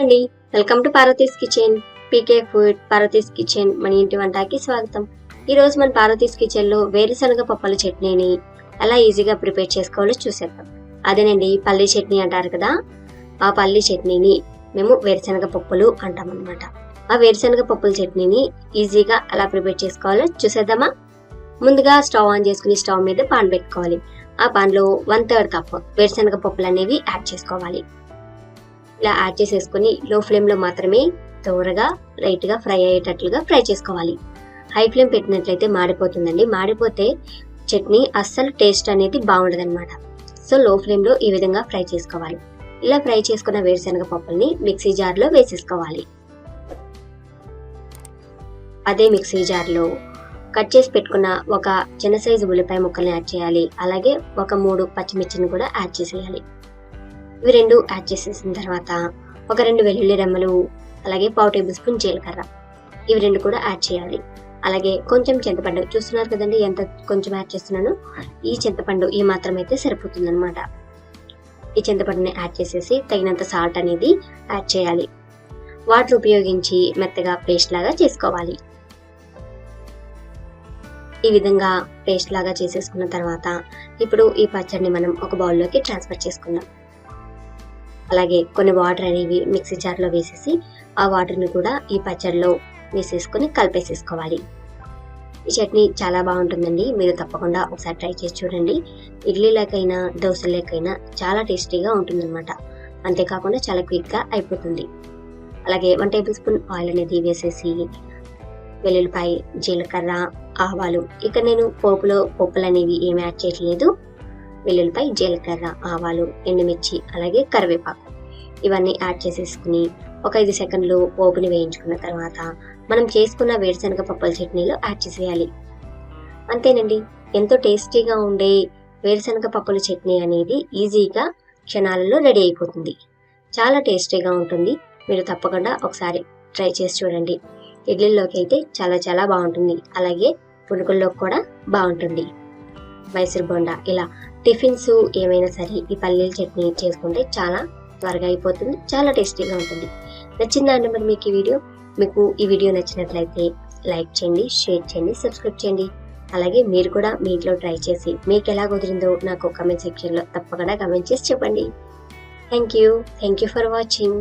అండి. Welcome to Parvathi's kitchen PK food Parvathi's kitchen మన ఇంటి వంటకి స్వాగతం. ఈ రోజు మన పార్వతీస్ కిచెన్లో వేరుశనగ పప్పుల చట్నీని ఎలా ఈజీగా ప్రిపేర్ చేసుకోవాలో చూసేద్దాం. అదేనండి పల్లి చట్నీ అంటారు కదా? ఆ పల్లి చట్నీని మేము వేరుశనగ పప్పులు అంటాం అనమాట ఆ వేరుశనగ పప్పుల చట్నీని ఈజీగా ఎలా ప్రిపేర్ చేసుకోవాలో చూసేద్దామా? ముందుగా స్టవ్ ఆన్ చేసుకుని స్టవ్ మీద పాన్ పెట్టుకోవాలి. ఆ పాన్లో వన్ థర్డ్ కప్ వేరుశనగ పప్పులు అనేవి యాడ్ చేసుకోవాలి. ఇలా యాడ్ చేసేసుకుని లో ఫ్లేమ్లో మాత్రమే త్వరగా లైట్గా ఫ్రై అయ్యేటట్లుగా ఫ్రై చేసుకోవాలి. హై ఫ్లేమ్ పెట్టినట్లయితే మాడిపోతుందండి. మాడిపోతే చట్నీ అస్సలు టేస్ట్ అనేది బాగుండదు అనమాట సో లో ఫ్లేమ్లో ఈ విధంగా ఫ్రై చేసుకోవాలి. ఇలా ఫ్రై చేసుకున్న వేరుశనగ పప్పుల్ని మిక్సీ జార్లో వేసేసుకోవాలి. అదే మిక్సీ జార్లో కట్ చేసి పెట్టుకున్న ఒక చిన్న సైజు ఉల్లిపాయ ముక్కల్ని యాడ్ చేయాలి. అలాగే ఒక మూడు పచ్చిమిర్చిని కూడా యాడ్ చేసేయాలి. ఇవి రెండు యాడ్ చేసేసిన తర్వాత ఒక రెండు వెల్లుల్లి రెమ్మలు అలాగే పావు టేబుల్ స్పూన్ జీలకర్ర. ఇవి రెండు కూడా యాడ్ చేయాలి. అలాగే కొంచెం చింతపండు చూస్తున్నారు కదండి ఎంత కొంచెం యాడ్ చేస్తున్నాను? ఈ చింతపండు ఈ మాత్రం అయితే సరిపోతుందనమాట ఈ చింతపండుని యాడ్ చేసేసి తగినంత సాల్ట్ అనేది యాడ్ చేయాలి. వాటర్ ఉపయోగించి మెత్తగా పేస్ట్ లాగా చేసుకోవాలి. ఈ విధంగా పేస్ట్ లాగా చేసేసుకున్న తర్వాత ఇప్పుడు ఈ పచ్చడిని మనం ఒక బౌల్లోకి ట్రాన్స్ఫర్ చేసుకుందాం. అలాగే కొన్ని వాటర్ అనేవి మిక్సీ జార్లో వేసేసి ఆ వాటర్ని కూడా ఈ పచ్చడిలో వేసేసుకొని కలిపేసేసుకోవాలి. ఈ చట్నీ చాలా బాగుంటుందండి. మీరు తప్పకుండా ఒకసారి ట్రై చేసి చూడండి. ఇడ్లీలకైనా దోశలకైనా చాలా టేస్టీగా ఉంటుందన్నమాట. అంతేకాకుండా చాలా క్విక్గా అయిపోతుంది. అలాగే వన్ టేబుల్ స్పూన్ ఆయిల్ అనేది వేసేసి వెల్లుల్లిపాయ జీలకర్ర ఆవాలు. ఇక నేను పోపులో పప్పులు అనేవి ఏమి యాడ్ చేయట్లేదు. వెల్లుల్లిపాయ జీలకర్ర ఆవాలు ఎండుమిర్చి అలాగే కరివేపాకు. ఇవన్నీ యాడ్ చేసేసుకుని ఒక ఐదు సెకండ్లు పోపుని వేయించుకున్న తర్వాత మనం చేసుకున్న వేరుశనగ పప్పుల చట్నీలో యాడ్ చేసేయాలి. అంతేనండి. ఎంతో టేస్టీగా ఉండే వేరుశనగ పప్పుల చట్నీ అనేది ఈజీగా క్షణాలలో రెడీ అయిపోతుంది. చాలా టేస్టీగా ఉంటుంది. మీరు తప్పకుండా ఒకసారి ట్రై చేసి చూడండి. ఇడ్లీలోకి అయితే చాలా చాలా బాగుంటుంది. అలాగే పునుకుల్లోకి కూడా బాగుంటుంది. మైసూర్ బొండా. ఇలా టిఫిన్స్ ఏమైనా సరే ఈ పల్లీల చట్నీ చేసుకుంటే చాలా త్వరగా అయిపోతుంది చాలా టేస్టీగా ఉంటుంది. నచ్చిందా అండి మరి మీకు ఈ వీడియో? మీకు ఈ వీడియో నచ్చినట్లయితే లైక్ చేయండి షేర్ చేయండి సబ్స్క్రైబ్ చేయండి. అలాగే మీరు కూడా మీ ఇంట్లో ట్రై చేసి మీకు ఎలా కుదిరిందో నాకు కమెంట్ సెక్షన్లో తప్పకుండా కమెంట్ చేసి చెప్పండి. Thank you thank you for watching